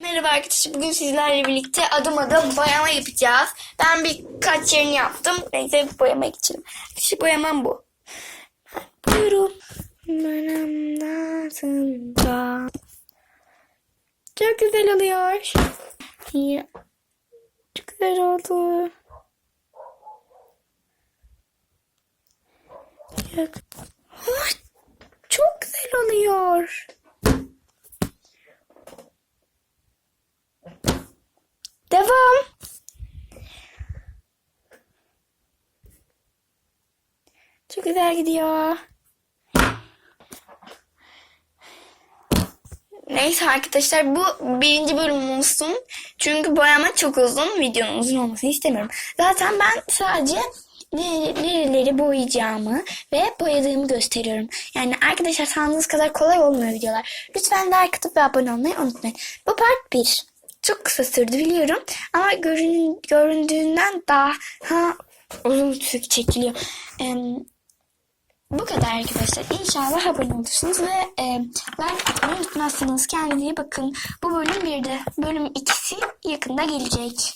Merhaba arkadaşlar. Bugün sizlerle birlikte adım adım boyama yapacağız. Ben birkaç yerini yaptım. Neyse boyama geçelim. Arkadaşlar boyamam bu. Buyurun. Benim nazımda. Çok güzel oluyor. Ya. Çok güzel oldu. Çok, çok güzel oluyor. Devam. Çok güzel gidiyor. Neyse arkadaşlar bu birinci bölüm olsun. Çünkü boyama çok uzun. Videonun uzun olmasını istemiyorum. Zaten ben sadece nere- nereleri boyayacağımı ve boyadığımı gösteriyorum. Yani arkadaşlar sandığınız kadar kolay olmuyor videolar. Lütfen like atıp ve abone olmayı unutmayın. Bu part 1. Çok kısa sürdü biliyorum. Ama görün, göründüğünden daha ha, uzun süre çekiliyor. Em, bu kadar arkadaşlar. İnşallah abone olursunuz ve e, like atmayı unutmazsınız. Kendinize bakın. Bu bölüm bir de. Bölüm ikisi yakında gelecek.